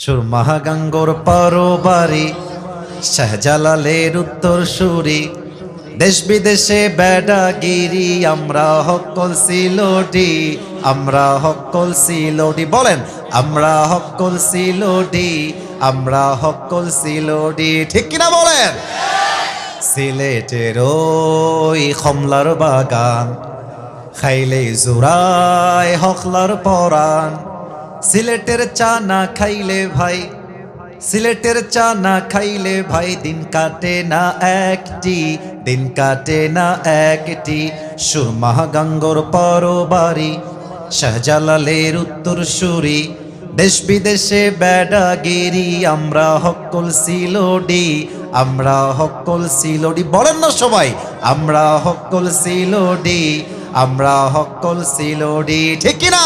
সুরমাহাগাঙ্গর পরবারি, শাহজালালের উত্তর সুরি দেশ বিদেশে বেডাগিরি আমরা হকল সিলোডি, আমরা হকল সিলোডি। বলেন, আমরা হকল সিলোডি, আমরা হকল সিলোডি। ঠিক কিনা বলেন? সিলেটের ওই কমলার বাগান, খাইলে জোড়ায় হকলার পরাণ। সিলেটের চা না খাইলে ভাই, সিলেটের চা না খাইলে ভাই, দিন কাটে না একটি, দিন কাটে না একটি। সুরমাহ গাঙ্গর পরবারি, শাহজালালের উত্তর সুরি দেশ বিদেশে বেডাগিরি আমরা হকল সিলোডি, আমরা হকল সিলোডি। বলেন না সবাই, আমরা হকল সিলোডি, আমরা হকল সিলোডি। ঠিক কিনা?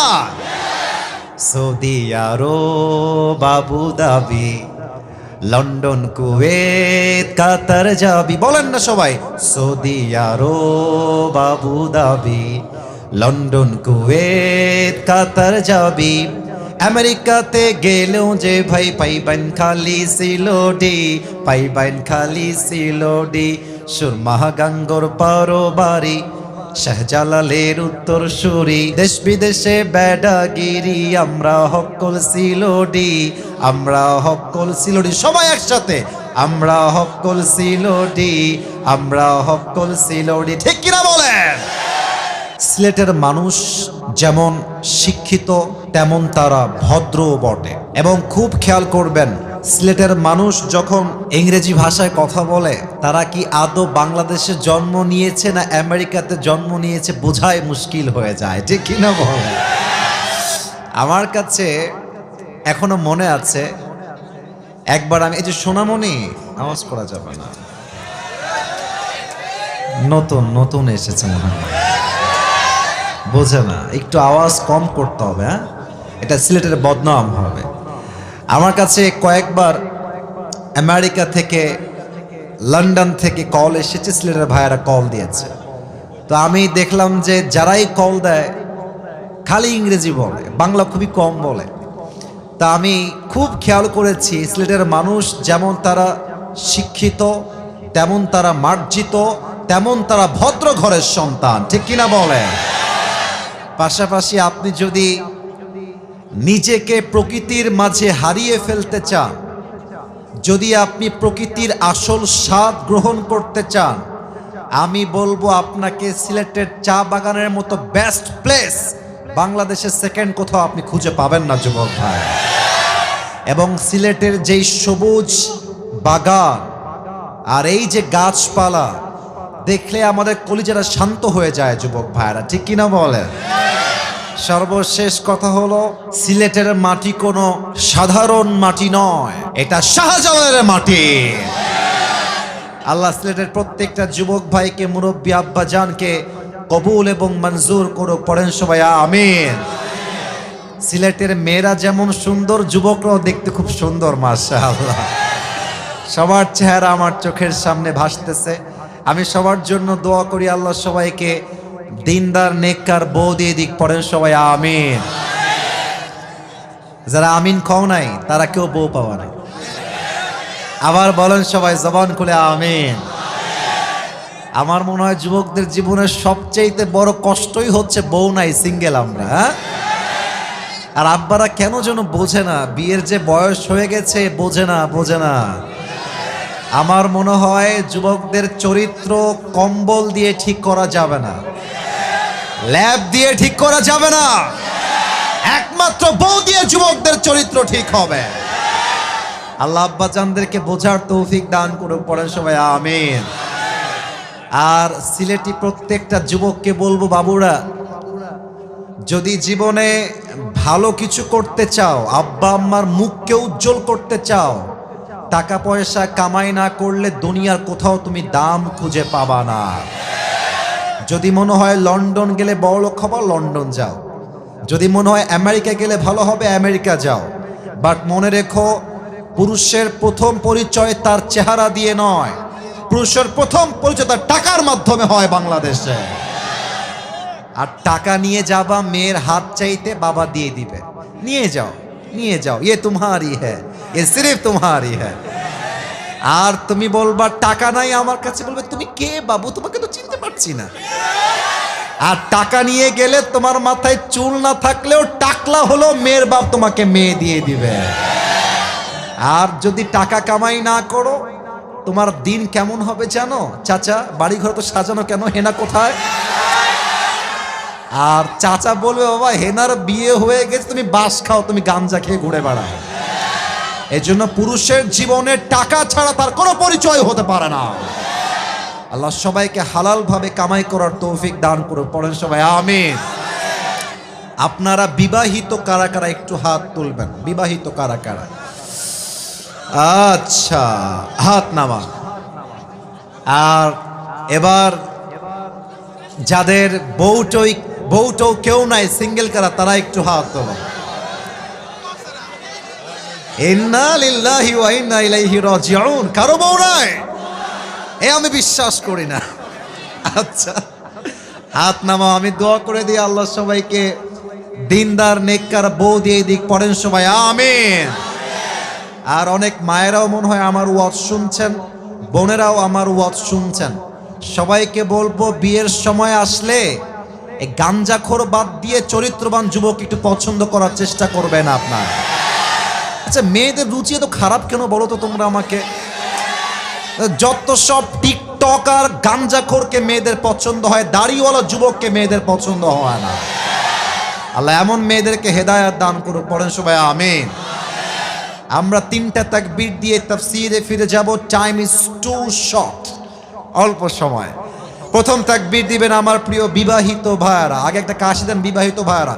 সৌদি আরব আবু দাবি, লন্ডন, কুয়েত, কাতার যাবি। বলেন না সবাই সৌদি আরব আবু দাবি, লন্ডন, কুয়েত, কাতার যাবি। আমেরিকাতে গেলেও যে ভাই পাইবেন খালি সিলোডি পাইবেন খালি সিলোডি সুরমাহা গাঙ্গর পারোবারি শাহজালালের উত্তর সুরি দেশ বিদেশে বেডাগিরি আমরা হকল সিলোডি, আমরা হকল সিলোডি, সবাই একসাথে, আমরা হকল সিলোডি, আমরা হকল সিলোডি, ঠিক কিনা বলেন? সিলেটের মানুষ যেমন শিক্ষিত, তেমন তারা ভদ্র বটে। এবং খুব খেয়াল করবেন সিলেটের মানুষ যখন ইংরেজি ভাষায় কথা বলে, তারা কি আদৌ বাংলাদেশে জন্ম নিয়েছে না আমেরিকাতে জন্ম নিয়েছে বোঝাই মুশকিল হয়ে যায়, ঠিক কিনা বলে? আমার কাছে এখনও মনে আছে, একবার আমি, এই যে সোনামণি আওয়াজ করা যাবে না। নতুন নতুন এসেছে মনে হয়। বোঝে না, একটু আওয়াজ কম করতে হবে হ্যাঁ? এটা সিলেটের বদনাম হবে। আমার কাছে কয়েকবার আমেরিকা থেকে লন্ডন থেকে কল এসেছে, সিলেটের ভাইয়েরা কল দিয়েছে। তো আমি দেখলাম যে যারাই কল দেয়, খালি ইংরেজি বলে, বাংলা খুবই কম বলে। তা আমি খুব খেয়াল করেছি, সিলেটের মানুষ যেমন তারা শিক্ষিত, তেমন তারা মার্জিত, তেমন তারা ভদ্র ঘরের সন্তান, ঠিক কিনা বলে পাশাপাশি আপনি যদি নিজেকে প্রকৃতির মাঝে হারিয়ে ফেলতে চান। যদি আপনি প্রকৃতির আসল স্বাদ গ্রহণ করতে চান, আমি বলব আপনাকে সিলেটের চা বাগানের মতো বেস্ট প্লেস বাংলাদেশের সেকেন্ড কোথাও আপনি খুঁজে পাবেন না, যুবক ভাই। এবং সিলেটের যেই সবুজ বাগান আর এই যে গাছপালা, দেখলে আমাদের কলিজারা শান্ত হয়ে যায়, যুবক ভাইরা ঠিক কিনা বলেন? সর্বশেষ কথা হলো, সিলেটের মাটি কোনো সাধারণ মাটি নয়। এটা শাহজালালের মাটি। আল্লাহ সিলেটের প্রত্যেকটা যুবক ভাইকে, মুরব্বী আব্বা জানকে কবুল এবং মঞ্জুর করো পড়েন সবাই, আমিন। সিলেটের মেয়েরা যেমন সুন্দর, যুবকরাও দেখতে খুব সুন্দর মাসা আল্লাহ সবার চেহারা আমার চোখের সামনে ভাসতেছে। আমি সবার জন্য দোয়া করি আল্লাহ সবাইকে দিনদার, নেককার, বউ দিয়ে দিক, পড়েন সবাই, আমিন। যারা আমিন খাও নাই, তারা কেউ বউ পাওয়া নাই। আবার বলেন সবাই, জবান খুলে, আমিন। আমার মনে হয় যুবকদের জীবনের সবচেয়ে বড় কষ্টই হচ্ছে বউ নাই, সিঙ্গেল আমরা হ্যাঁ? আর আব্বারা কেন যেন বোঝে না, বিয়ের যে বয়স হয়ে গেছে, বোঝে না বোঝে না। আমার মনে হয় যুবকদের চরিত্র কম্বল দিয়ে ঠিক করা যাবে না। ল্যাব দিয়ে ঠিক করা যাবে না। একমাত্র বউ দিয়ে যুবকদের চরিত্র ঠিক হবে। আল্লাহ আব্বা চানদেরকে বোঝার তৌফিক দান করে পড়েন সবাই, আমিন। আর সিলেটি প্রত্যেকটা যুবককে বলব, বাবুরা, যদি জীবনে ভালো কিছু করতে চাও, আব্বা আম্মার মুখকে উজ্জ্বল করতে চাও, টাকা পয়সা কামাই না করলে দুনিয়ার কোথাও তুমি দাম খুঁজে পাবা না। যদি মনে হয় লন্ডন গেলে বড় হবা লন্ডন যাও। যদি মনে হয় আমেরিকা গেলে ভালো হবে, আমেরিকা যাও। বাট মনে রেখো, পুরুষের প্রথম পরিচয় তার চেহারা দিয়ে নয়। পুরুষের প্রথম পরিচয় তার টাকার মাধ্যমে হয় বাংলাদেশে। আর টাকা নিয়ে যাবা, মেয়ের হাত চাইতে বাবা দিয়ে দিবে। নিয়ে যাও নিয়ে যাও। ইয়ে তোমারই হ্যাঁ এ সিরিফ তোমারই হ্যাঁ আর তুমি বলবা, টাকা নাই আমার কাছে। বলবে, তুমি কে বাবু? তোমাকে তো চিনতে পারছি না। আর টাকা নিয়ে গেলে তোমার মাথায় চুল না থাকলেও টাকলা হলো মেয়ের বাপ তোমাকে মেয়ে দিয়ে দিবে। আর যদি টাকা কামাই না করো, তোমার দিন কেমন হবে জানো? চাচা বাড়ি ঘর তো সাজানো কেন? হেনা কোথায়? আর চাচা বলবে, বাবা, হেনার বিয়ে হয়ে গেছে, তুমি বাস খাও, তুমি গাঞ্জা খেয়ে ঘুরে বেড়াও। এই জন্য পুরুষের জীবনে টাকা ছাড়া তার কোনো পরিচয় হতে পারে না। আল্লাহ সবাইকে হালাল ভাবে কামাই করার তৌফিক দান করে পড়েন সবাই, আমিন। আপনারা বিবাহিত কারা কারা একটু হাত তুলবেন? বিবাহিত কারা কারা? আচ্ছা হাত নামা আর এবার যাদের বউটই বউটও কেউ নাই, সিঙ্গেল কারা তারা একটু হাত তোলো। ইন্না লিল্লাহি ওয়া ইন্না ইলাইহি রাজিউন। কারও বউ নাই? এ আমি বিশ্বাস করি না। আচ্ছা হাত নামাও, আমি দোয়া করে দিই আল্লাহ সবাইকে। দিনদার, নেককার, বউ দিয়ে দিক পড়েন সবাই, আমিন। আর অনেক মায়েরাও মনে হয় আমার ওয়াজ শুনছেন, বোনেরাও আমার ওয়াজ শুনছেন। সবাইকে বলব, বিয়ের সময় আসলে এই গাঞ্জাখোর বাদ দিয়ে চরিত্রবান যুবক একটু পছন্দ করার চেষ্টা করবেন আপনার। আচ্ছা মেয়েদের রুচি এত খারাপ কেন বলো তো তোমরা আমাকে? যত সব টিকটক আর গাঞ্জাখোরকে মেয়েদের পছন্দ হয়, দাড়িওয়ালা যুবককে মেয়েদের পছন্দ হয় না। আল্লাহ এমন মেয়েদেরকে হেদায়াত দান করুক, পড়েন সবাই, আমিন। আমরা তিনটা তাকবীর দিয়ে তাফসিরে ফিরে যাব টাইম ইজ টু শর্ট অল্প সময়। প্রথম তাকবীর দিবেন আমার প্রিয় বিবাহিত ভাইয়ারা। আগে একটা কাশি দেন, বিবাহিত ভাইয়ারা।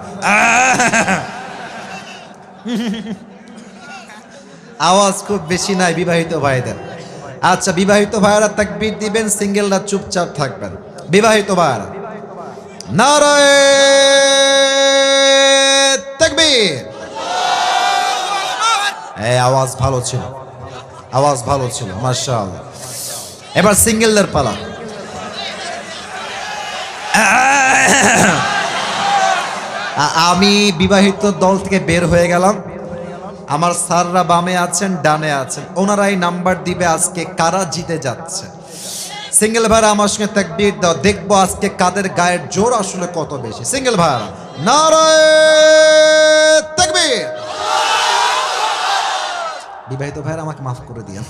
আওয়াজ খুব বেশি নাই, বিবাহিত ভাইদের। আচ্ছা বিবাহিত ভাইয়ারা তাকবীর দিবেন, সিঙ্গেলরা চুপচাপ থাকবেন। বিবাহিত ভাইয়ারা। নারায় তাকবীর। এই, আওয়াজ ভালো ছিল। আওয়াজ ভালো ছিল, মাশাআল্লাহ। এবার সিঙ্গেলদের পালা। আমি বিবাহিত দল থেকে বের হয়ে গেলাম। আমার স্যাররা বামে আছেন, ডানে আছেন। ওনারাই নাম্বার দিবে আজকে কারা জিতে যাচ্ছে। সিঙ্গেল ভাইরা আমার সঙ্গে তাকবীর দাও, দেখব আজকে কাদের গায়ের জোর আসলে কত বেশি। সিঙ্গেল ভাইরা নারায় তাকবীর। বিবাহিত ভাইরা আমাকে মাফ করে দিয়েন।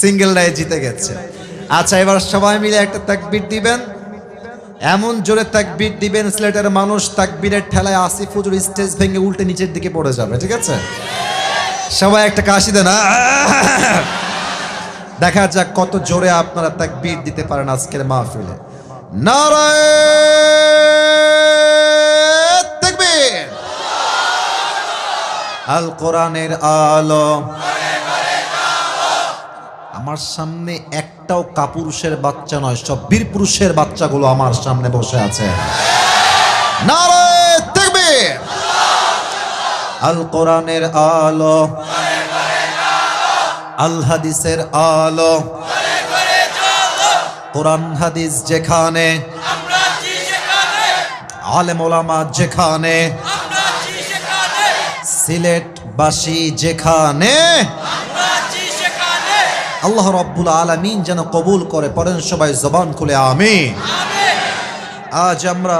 সিঙ্গেল রায় জিতে গেছে। আচ্ছা এবার সবাই মিলে একটা তাকবীর দিবেন। এমন জোরে তাকবীর দিবেন সিলেটের মানুষ তাকবীরের ঠেলায় আসিফ হুজুর স্টেজ ভেঙে উল্টে নিচের দিকে পড়ে যাবে, ঠিক আছে? সবাই একটা কাশি দেন! দেখা যাক কত জোরে আপনারা তাকবীর দিতে পারেন আজকের মাহফিলে। নারায় তাকবীর! আল কোরআনের আলো আমার সামনে একটাও কাপুরুষের বাচ্চা নয়, সব বীর পুরুষের বাচ্চাগুলো আমার সামনে বসে আছে। আল কোরআনের আলো, আল হাদিসের আলো, কোরআন হাদিস যেখানে, আলেম যেখানে, সিলেটবাসী যেখানে আল্লাহ রব্বুল আলমিন যেন কবুল করে, পড়েন সবাই জবান খুলে, আমিন। আজ আমরা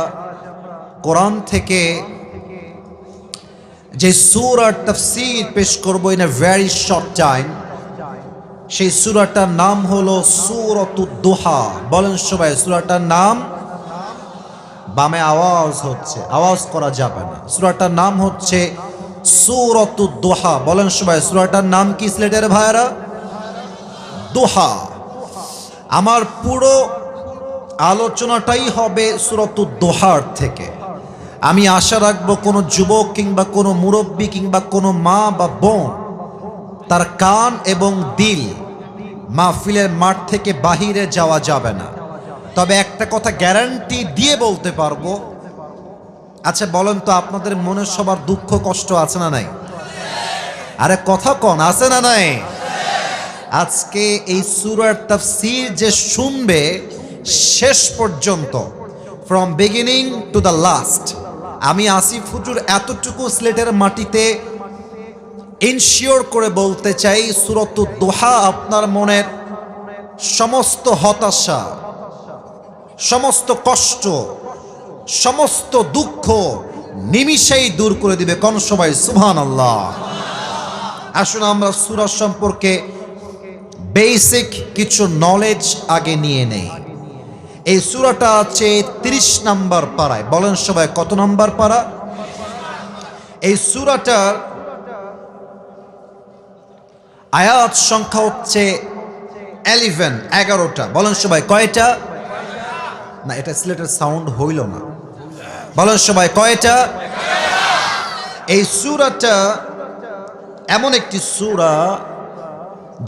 কোরআন থেকে যে সুর আর তফসির পেশ করব in a very short time সেই সুরাটার নাম হলো সুরতুদ্দোহা বলেন সবাই, সুরাটার নাম বামে আওয়াজ হচ্ছে, আওয়াজ করা যাবে না। সুরাটার নাম হচ্ছে সুরতুদ্দোহা বলেন সবাই, সুরাটার নাম কি সিলেটের ভাইরা দোহা। আমার পুরো আলোচনাটাই হবে সুরতুদ দোহার থেকে। আমি আশা রাখব কোনো যুবক কিংবা কোনো মুরব্বী কিংবা কোনো মা বা বোন তার কান এবং দিল মাহফিলের মাঠ থেকে বাহিরে যাওয়া যাবে না। তবে একটা কথা গ্যারান্টি দিয়ে বলতে পারব। আচ্ছা বলেন তো, আপনাদের মনে সবার দুঃখ কষ্ট আছে না নাই? আরে, কথা কন, আছে না নাই? আজকে এই সুরার তাফসির যে শুনবে শেষ পর্যন্ত from beginning to the last আমি আসিফ হুজুর এতটুকু স্লেটের মাটিতে ইনশিওর করে বলতে চাই, সুরত দোহা আপনার মনের সমস্ত হতাশা, সমস্ত কষ্ট, সমস্ত দুঃখ নিমিষেই দূর করে দিবে কোন সবাই সুবহান আল্লাহ আসুন আমরা সুরা সম্পর্কে বেসিক কিছু নলেজ আগে নিয়ে নেই। এই সুরাটা আছে তিরিশ নাম্বার পাড়ায়। বলেন সবাই কত নাম্বার পাড়া? এই সুরাটার আয়াত সংখ্যা হচ্ছে এলিভেন এগারোটা। বলেন সবাই কয়টা? না, এটা সিলেটের সাউন্ড হইল না। বলেন সবাই কয়টা? এই সুরাটা এমন একটি সুরা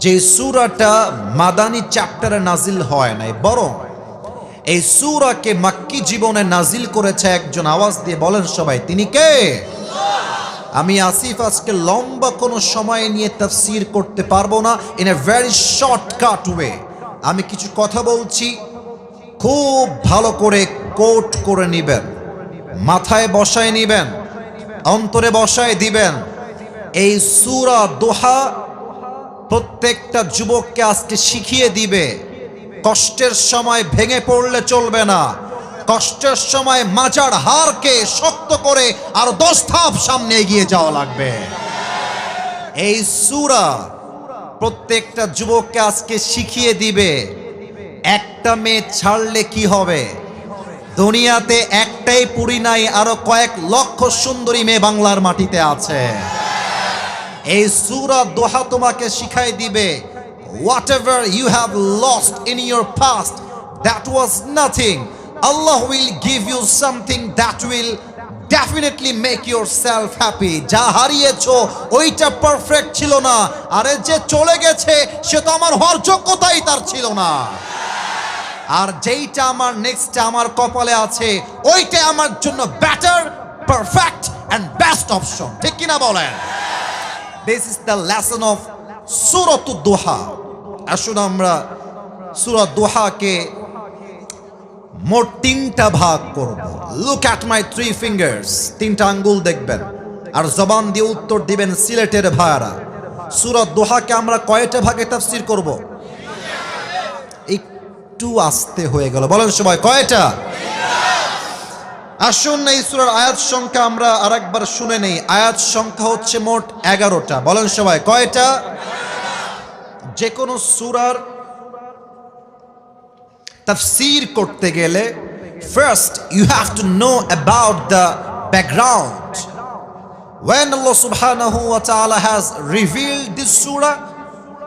যে সুরাটা মাদানি চ্যাপ্টারে নাজিল হয় নাই, বরং এই সুরাকে মাক্কি জীবনে নাজিল করেছে একজন আওয়াজ দিয়ে বলেন সবাই, তিনি কে? আমি আসিফ, আজকে লম্বা কোনো সময় নিয়ে তাফসির করতে পারব না in a very shortcut way আমি কিছু কথা বলছি, খুব ভালো করে কোট করে নিবেন, মাথায় বসায় নিবেন, অন্তরে বসায় দিবেন। এই সুরা দোহা প্রত্যেকটা যুবককে আজকে শিখিয়ে দিবে, কষ্টের সময় ভেঙে পড়লে চলবে না। কষ্টের সময় মাজার হারকে শক্ত করে আর দশ ধাপ সামনে এগিয়ে যাওয়া লাগবে। এই সুরা প্রত্যেকটা যুবককে আজকে শিখিয়ে দিবে, একটা মেয়ে ছাড়লে কি হবে? দুনিয়াতে একটাই পুরী নাই, আরও কয়েক লক্ষ সুন্দরী মেয়ে বাংলার মাটিতে আছে। এই সুরা দোহা তোমাকে শিখাই দিবে whatever you have lost in your past that was nothing Allah will give you something that will definitely make yourself happy যা হারিয়েছো, ওইটা পারফেক্ট ছিল না। আরে যে চলে গেছে, সে তো আমার হওয়ার যোগ্যতাই তার ছিল না। আর যেইটা আমার নেক্সট আমার কপালে আছে ওইটা আমার জন্য better perfect and best option ঠিক কিনা বলেন? This is the lesson of সুরত দোহা আসুন আমরা সুরত দোহাকে মোট তিনটা ভাগ করব। Look at my three fingers তিনটা আঙ্গুল দেখবেন। আর জবান দিয়ে উত্তর দিবেন সিলেটের ভাইয়ারা। সুরত দোহাকে আমরা কয়টা ভাগে তাফসির করব? একটু আস্তে হয়ে গেল। বলেন সবাই, কয়টা? আসুন এই সুরার আয়াত সংখ্যা আমরা আরেকবার শুনে নেই। আয়াত সংখ্যা হচ্ছে মোট এগারোটা। বলেন সবাই, কয়টা? যে কোনো সুরার তাফসির করতে গেলে first you have to know about the background when Allah subhanahu wa ta'ala has revealed this surah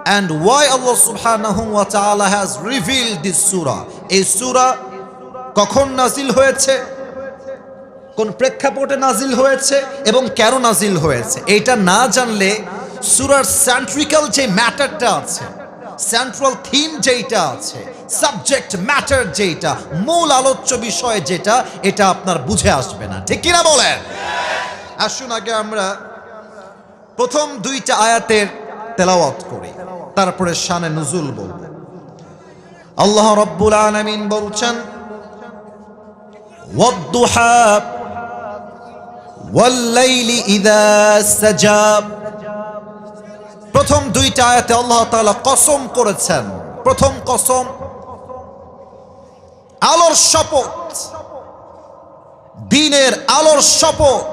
and why Allah subhanahu wa ta'ala has এই surah কখন নাজিল হয়েছে? কোন প্রেক্ষাপটে নাজিল হয়েছে এবং কেন নাজিল হয়েছে এটা না জানলে সুরার সেন্ট্রিক্যাল যে ম্যাটারটা আছে সেন্ট্রাল থিম যেইটা আছে সাবজেক্ট ম্যাটার যেটা মূল আলোচ্য বিষয় যেটা এটা আপনার বুঝে আসবে না ঠিক কিনা বলেন আসুন আগে আমরা প্রথম দুইটা আয়াতের তেলাওয়াত করি তারপরে শানে নজুল বলব আল্লাহ রব্বুল আলামিন বলছেন والضحى ওয়াল্লাইলি ইদা সাজা প্রথম দুইটা আয়াতে আল্লাহ তাআলা কসম করেছেন। প্রথম কসম, আলোর শপথ, দিনের আলোর শপথ,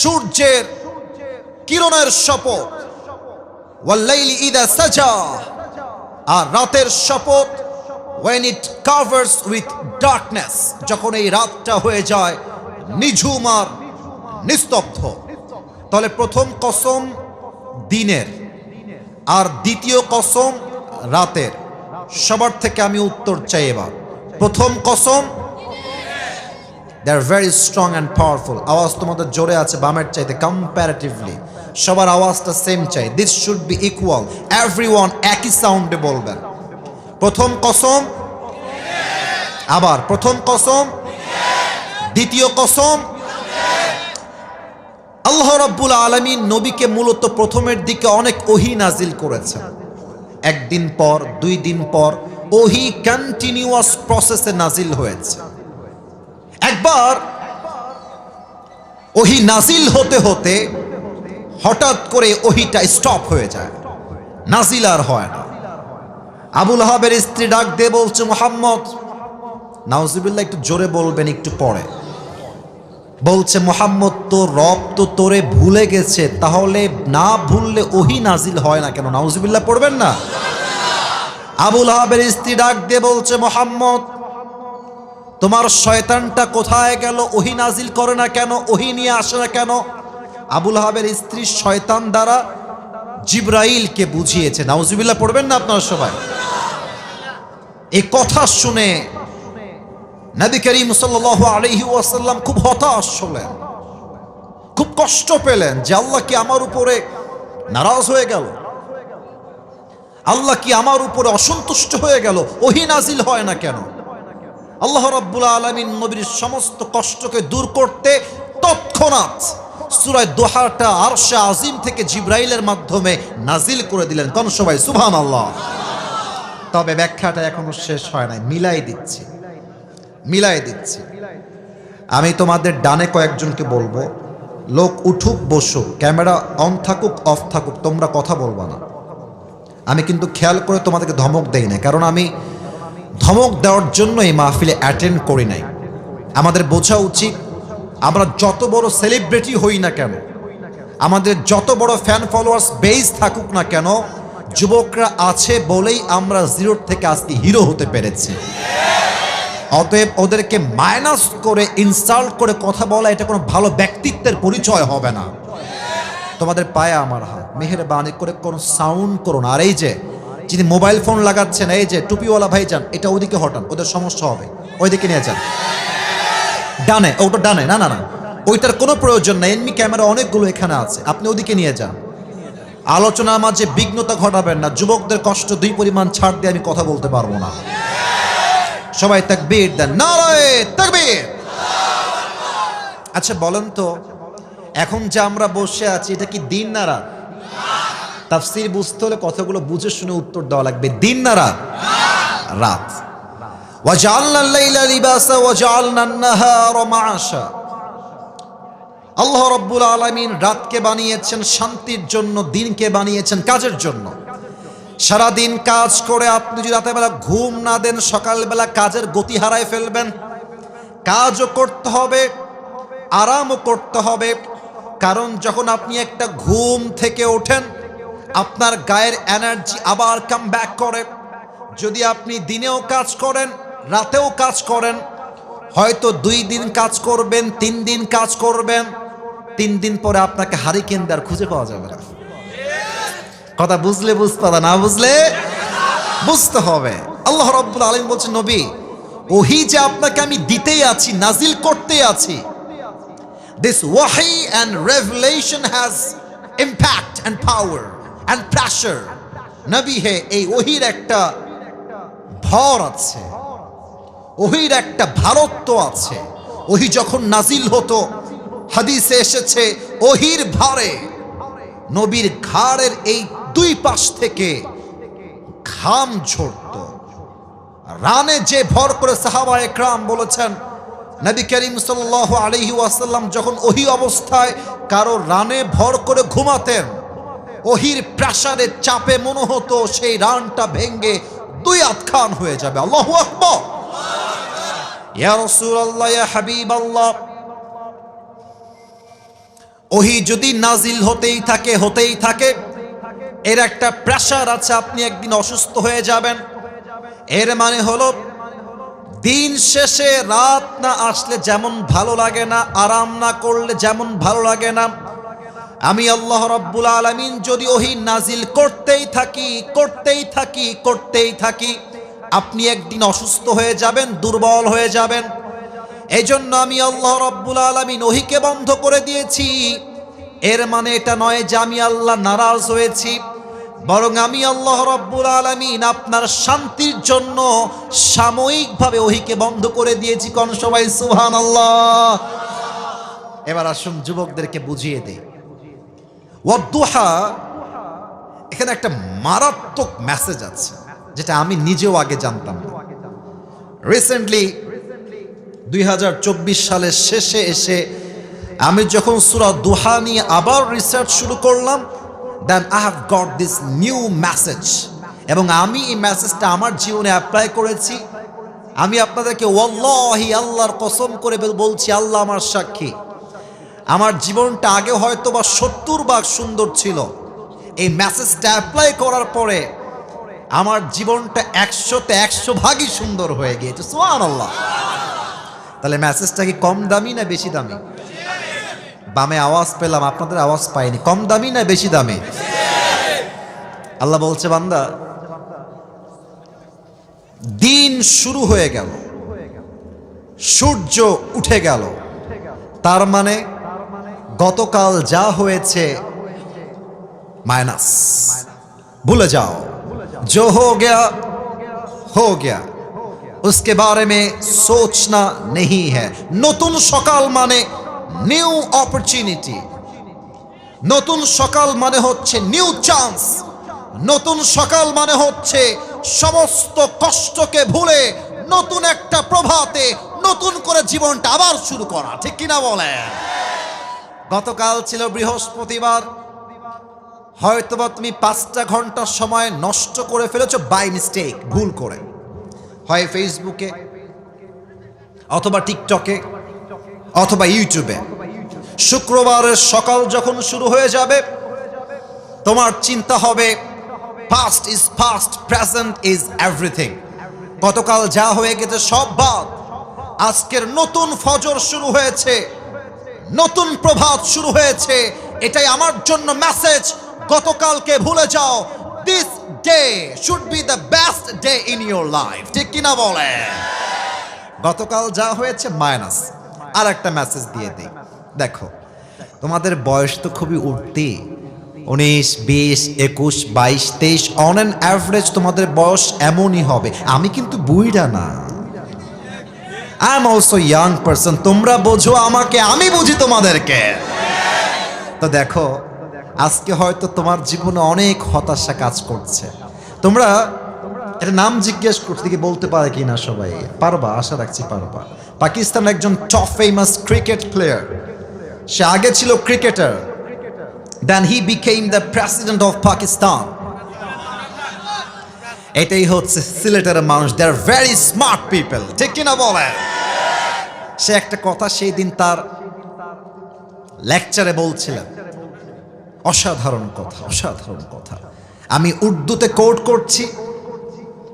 সূর্যের কিরণের শপথ। ওয়াল্লাইলি ইদা সাজা আর রাতের শপথ, when it covers with darkness, যখন এই রাতটা হয়ে যায় নিঝুম আর নিস্তব্ধ। তাহলে প্রথম কসম দিনের, আর দ্বিতীয় কসম রাতের। সবার থেকে আমি উত্তর চাই এবার। প্রথম কসম they are very strong and powerful আওয়াজ তোমাদের জোরে আছে, বামের চাইতে কম্প্যারেটিভলি সবার আওয়াজটা সেম চাই। This should be equal every one একই সাউন্ডে বলবেন। প্রথম কসম, আবার প্রথম কসম দ্বিতীয় কসম, আল্লাহ রাব্বুল আলমিন নবীকে মূলত প্রথমের দিকে অনেক ওহি নাজিল করেছেন। একদিন পর, দুই দিন পর ওহি কন্টিনিউয়াস প্রসেসে নাজিল হয়েছে। একবার ওহি নাজিল হতে হতে হঠাৎ করে ওহিটা স্টপ হয়ে যায়। নাজিল আর হয় না। আবুল হাবের স্ত্রী ডাক দিয়ে বলছে, মোহাম্মদ, নাউজিবিল্লাহ, একটু জোরে বলবেন, একটু পরে। বলছে, মোহাম্মদ তো রব তো তোরে ভুলে গেছে, তাহলে না ভুললে ওহি নাজিল হয় না কেন? নাউজিবিল্লাহ, পড়বেন না? আবুল হাবের স্ত্রী ডাক দিয়ে বলছে, মোহাম্মদ, তোমার শয়তানটা কোথায় গেল? ওহি নাজিল করে না কেন? ওহি নিয়ে আসে না কেন? আবুল হাবের স্ত্রী শয়তান দ্বারা জিব্রাইলকে বুঝিয়েছে। নাউজিবিল্লাহ, পড়বেন না আপনারা সবাই? এই কথা শুনে নবী করিম সাল্লাল্লাহু আলাইহি ওয়াসাল্লাম খুব হতাশ হলেন। খুব কষ্ট পেলেন যে আল্লাহ কি আমার উপরে নারাজ হয়ে গেল? আল্লাহ কি আমার উপরে অসন্তুষ্ট হয়ে গেল? ওহি নাজিল হয় না কেন? আল্লাহ রাব্বুল আলামিন নবীর সমস্ত কষ্টকে দূর করতে তৎক্ষণাৎ সূরা দোহাটা আরশে আজিম থেকে জিব্রাইলের মাধ্যমে নাজিল করে দিলেন। কোন সবাই? সুবহানাল্লাহ। তবে ব্যাখ্যাটা এখনও শেষ হয় নাই, মিলাই দিচ্ছি। মিলাই দিচ্ছি। আমি তোমাদের ডানে কয়েকজনকে বলব, লোক উঠুক, বসুক, ক্যামেরা অন থাকুক, অফ থাকুক, তোমরা কথা বলবা না। আমি কিন্তু খেয়াল করে তোমাদেরকে ধমক দেই না কারণ আমি ধমক দেওয়ার জন্য এই মাহফিলে অ্যাটেন্ড করি নাই। আমাদের বোঝা উচিত, আমরা যত বড় সেলিব্রিটি হই না কেন, আমাদের যত বড় ফ্যান ফলোয়ার্স বেস থাকুক না কেন, যুবকরা আছে বলেই আমরা জিরোর থেকে আজকে হিরো হতে পেরেছি। অতএব ওদেরকে মাইনাস করে ইনসাল্ট করে কথা বলা, এটা কোনো ভালো ব্যক্তিত্বের পরিচয় হবে না। তোমাদের পায়ে আমার হাত। মেহেরবানি করে কোনো সাউন্ড করো না। আর এই যে, যিনি মোবাইল ফোন লাগাচ্ছেন, এই যে, টুপিওয়ালা ভাই যান এটা ওদিকে হটান ওদের সমস্যা হবে। ওইদিকে নিয়ে যান। ডানে, ওটা ডানে, না না না। ওইটার কোনো প্রয়োজন নেই। এমনি ক্যামেরা অনেকগুলো এখানে আছে। আপনি ওদিকে নিয়ে যান। আলোচনার মাঝে বিঘ্নতা ঘটাবেন না। যুবকদের কষ্ট দুই পরিমাণ ছাড় দিয়ে আমি কথা বলতে পারব না। সবাই তাকবীর দেন। নারায় তাকবীর। আচ্ছা বলেন তো, এখন যে আমরা বসে আছি, এটা কি দিন না রাত? তাফসির বুঝতে হলে কথাগুলো বুঝে শুনে উত্তর দেওয়া লাগবে। দিন না রাত? রাত। আল্লাহ রব্বুল আলমিন রাতকে বানিয়েছেন, শান্তির জন্য, দিনকে বানিয়েছেন কাজের জন্য। সারাদিন কাজ করে আপনি যদি রাতের বেলা ঘুম না দেন, সকালবেলা কাজের গতি হারায় ফেলবেন। কাজও করতে হবে, আরামও করতে হবে। কারণ যখন আপনি একটা ঘুম থেকে ওঠেন, আপনার গায়ের এনার্জি আবার কাম ব্যাক করে। যদি আপনি দিনেও কাজ করেন, রাতেও কাজ করেন, হয়তো দুই দিন কাজ করবেন, তিন দিন কাজ করবেন, তিন দিন পরে আপনাকে হারিকেন দেওয়ার খুঁজে পাওয়া যাবে না। কথা বুঝলে বুঝতে না বুঝলে বুঝতে হবে। আল্লাহ রব্বুল আলম বলছেন, নবী, ওহি যে আপনাকে আমি দিতেই আছি, নাজিল করতে আছি দিস ওয়াহি and revelation has impact and power and pressure নবী হে, এই ওহির একটা ভর আছে, ওহির একটা ভারত্ব আছে। ওহি যখন নাজিল হতো, হাদিসে এসেছে, ওহির ভারে নবীর ঘাড়ের এই দুই পাশ থেকে ঘাম ঝরত। রানে যে ভর করে সাহাবা একরাম বলেছেন, নবী করিম সাল্লাল্লাহু আলাইহি ওয়াসাল্লাম যখন ওহি অবস্থায় কারও রানে ভর করে ঘুমাতেন, ওহির প্রেসারের চাপে মনে হতো সেই রানটা ভেঙ্গে দুই আতখান হয়ে যাবে। আল্লাহ আকবার। ইয়া হাবিবাল্লাহ। ওহি যদি নাজিল হতেই থাকে হতেই থাকে এর একটা প্রেশার আছে, আপনি একদিন অসুস্থ হয়ে যাবেন। এর মানে হলো, দিন শেষে রাত না আসলে যেমন ভালো লাগে না, আরাম না করলে যেমন ভালো লাগে না। আমি আল্লাহ রব্বুল আলমিন যদি ওহি নাজিল করতেই থাকি করতেই থাকি করতেই থাকি, আপনি একদিন অসুস্থ হয়ে যাবেন, দুর্বল হয়ে যাবেন। এই জন্য আমি আল্লাহ রব্বুল আলমিন ওহিকে বন্ধ করে দিয়েছি। এর মানে এটা নয় যে আমি আল্লাহ নারাজ হয়েছি। বরং আমি আল্লাহ রব্বুল আলমিন আপনার শান্তির জন্য সাময়িকভাবে ওহিকে বন্ধ করে দিয়েছি। কোন সবাই সুহান আল্লাহ এবার আসুন যুবকদেরকে বুঝিয়ে দেই। ওয়াদ্দুহা, এখানে একটা মারাত্মক মেসেজ আছে, যেটা আমি নিজেও আগে জানতাম না। রিসেন্টলি দুই হাজার চব্বিশ সালের শেষে এসে আমি যখন সুরা দুহা নিয়ে আবার রিসার্চ শুরু করলাম then I have got this new message এবং আমি এই মেসেজটা আমার জীবনে অ্যাপ্লাই করেছি। আমি আপনাদেরকে ওয়াল্লাহি আল্লাহর কসম করে বল- বলছি, আল্লাহ আমার সাক্ষী। আমার জীবনটা আগে হয়তো বা সত্তর ভাগ সুন্দর ছিল। এই মেসেজটা অ্যাপ্লাই করার পরে আমার জীবনটা একশোতে একশো ভাগই সুন্দর হয়ে গিয়েছে। সোহান আল্লাহ তাহলে মেসেজটা কি কম দামি না বেশি দামি? বামে আওয়াজ পেলাম আপনাদের আওয়াজ পাইনি কম দামি না বেশি দামি আল্লাহ বলছে বান্দা দিন শুরু হয়ে গেল সূর্য উঠে গেল তার মানে গতকাল যা হয়েছে মাইনাস ভুলে যাও जो हो गया हो गया उसके बारे में सोचना नहीं है নতুন সকাল মানে নিউ অপরচুনিটি নতুন সকাল মানে হচ্ছে নিউ চান্স নতুন সকাল মানে হচ্ছে সমস্ত কষ্টকে ভুলে নতুন একটা প্রভাতে নতুন করে জীবনটা আবার শুরু করা। ঠিক কিনা বলে গতকাল ছিল বৃহস্পতিবার। হয়তোবা তুমি পাঁচটা ঘণ্টা সময় নষ্ট করে ফেলেছো বাই মিস্টেক ভুল করে। হয় ফেসবুকে অথবা টিকটকে অথবা ইউটিউবে শুক্রবারের সকাল যখন শুরু হয়ে যাবে, তোমার চিন্তা হবে past is past present is everything গতকাল যা হয়ে গেছে সব বাদ। আজকের নতুন ফজর শুরু হয়েছে, নতুন প্রভাত শুরু হয়েছে। এটাই আমার জন্য মেসেজ গতকালকে ভুলে যাও this day should be the best day in your life ঠিক কিনা বলে গতকাল যা হয়েছে মাইনাস আর একটা মেসেজ দিয়ে দিই। দেখো, তোমাদের বয়স তো খুবই উঠতি। উনিশ, বিশ, একুশ, বাইশ, তেইশ অন অ্যান অ্যাভারেজ তোমাদের বয়স এমনই হবে। আমি কিন্তু বুইরা না। I am also young person তোমরা বোঝো আমাকে, আমি বুঝি তোমাদেরকে। তো দেখো, আজকে হয়তো তোমার জীবনে অনেক হতাশা কাজ করছে। তোমরা এটা নাম জিজ্ঞেস করতে কি বলতে পারে কি না সবাই। পারবা? আশা রাখছি পারবা। পাকিস্তান একজন টপ ফেমাস ক্রিকেট প্লেয়ার সে আগে ছিল cricketer. Then he became the president of Pakistan এটাই হচ্ছে সিলেটের মানুষ। They are very smart people ঠিক কিনা বলে? সে একটা কথা সেই দিন তার লেকচারে বলছিলেন। অসাধারণ কথা অসাধারণ কথা। আমি উর্দুতে কোট করছি।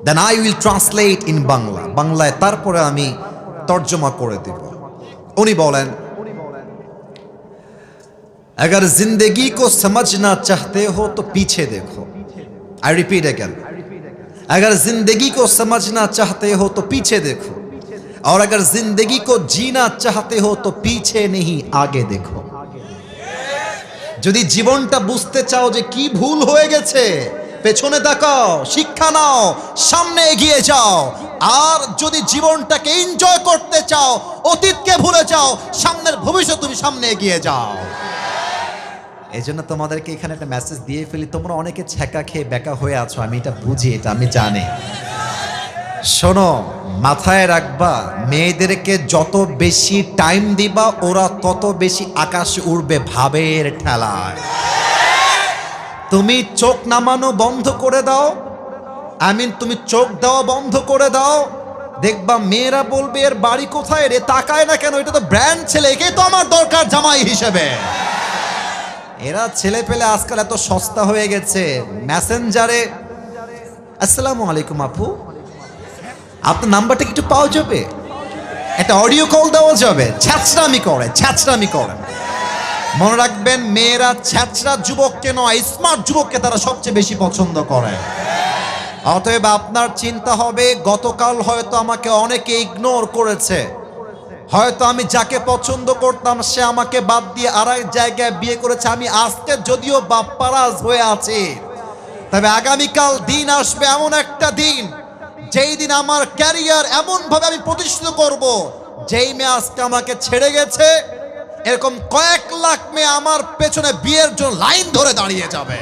Then I will translate in Bangla. বাংলায় তারপরে আমি তর্জমা করে দেব। উনি বলেন अगर जिंदगी को समझना चाहते हो तो पीछे देखो आई रिपीट अगेन अगर जिंदगी को समझना चाहते हो तो पीछे देखो और अगर जिंदगी को जीना चाहते हो तो पीछे नहीं आगे देखो যদি জীবনটা বুঝতে চাও যে কি ভুল হয়ে গেছে পেছনে তাকাও শিক্ষা নাও সামনে এগিয়ে যাও আর যদি জীবনটাকে এনজয় করতে চাও অতীতকে ভুলে যাও সামনের ভবিষ্যৎ তুমি সামনে এগিয়ে যাও এই জন্য তোমাদেরকে এখানে একটা মেসেজ দিয়ে ফেলি, তোমরা অনেকে ছ্যাঁকা খেয়ে বেকা হয়ে আছো, আমি এটা বুঝি, এটা আমি জানি। শোনো, মাথায় রাখবা, মেয়েদেরকে যত বেশি টাইম দিবা, ওরা তত বেশি আকাশে উড়বে ভাবের ঠেলায়। তুমি চোখ নামানো বন্ধ করে দাও। আই মিন তুমি চোখ দেওয়া বন্ধ করে দাও। দেখবা মেয়েরা বলবে, এর বাড়ি কোথায় রে? তাকায় না কেন? এটা তো ব্র্যান্ড ছেলে, একেই তো আমার দরকার জামাই হিসেবে। এরা ছেলে পেলে আজকাল এত সস্তা হয়ে গেছে। মেসেঞ্জারে আসসালামু আলাইকুম আপু। আপনার নাম্বারটা একটু পাওয়া যাবে? একটা অডিও কল দেওয়া যাবে। ছ্যাচরামি করে ছ্যাচরামি করে মনে রাখবেন, মেয়েরা ছ্যাচরা যুবককে নয় স্মার্ট যুবককে তারা সবচেয়ে বেশি পছন্দ করে। অতএব আপনার চিন্তা হবে, গতকাল হয়তো আমাকে অনেকে ইগনোর করেছে। হয়তো আমি যাকে পছন্দ করতাম, সে আমাকে বাদ দিয়ে আর জায়গায় বিয়ে করেছে। আমি আজকে যদিও বাপ্পারাজ হয়ে আছি। তবে আগামীকাল দিন আসবে এমন একটা দিন, যেই দিন আমার ক্যারিয়ার এমনভাবে আমি প্রতিষ্ঠিত করব, যেই মেয়ে আজকে আমাকে ছেড়ে গেছে। এরকম কয়েক লাখ মেয়ে আমার পেছনে বিয়ের জন্য লাইন ধরে দাঁড়িয়ে যাবে।